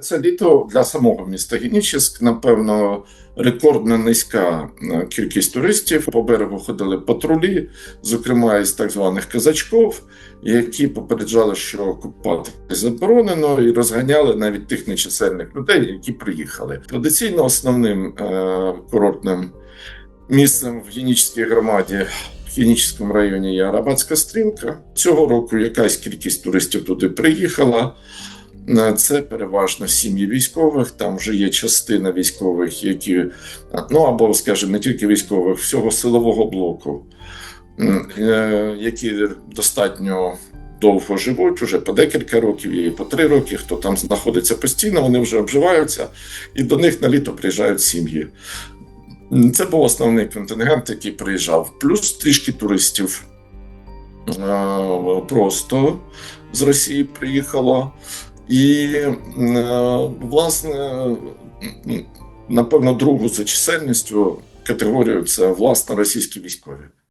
Це літо для самого міста Генічеськ, напевно, рекордно низька е, кількість туристів. По берегу ходили патрулі, зокрема із так званих казачков, які попереджали, що купати заборонено, і розганяли навіть тих нечисельних людей, які приїхали. Традиційно основним е, курортним місцем в Генічській громаді. В Генічському районі є Арабатська стрілка. Цього року якась кількість туристів туди приїхала. Е, Це переважно сім'ї військових. Там вже є частина військових, які ну або, скажімо, не тільки військових, всього силового блоку, е, які достатньо довго живуть, уже по декілька років, і по три роки. Хто там знаходиться постійно, вони вже обживаються, і до них на літо приїжджають сім'ї. Це був основний контингент, який приїжджав. Плюс трішки туристів е, просто з Росії приїхало. І, е, власне, напевно, другу за чисельністю категорію це власне російські військові.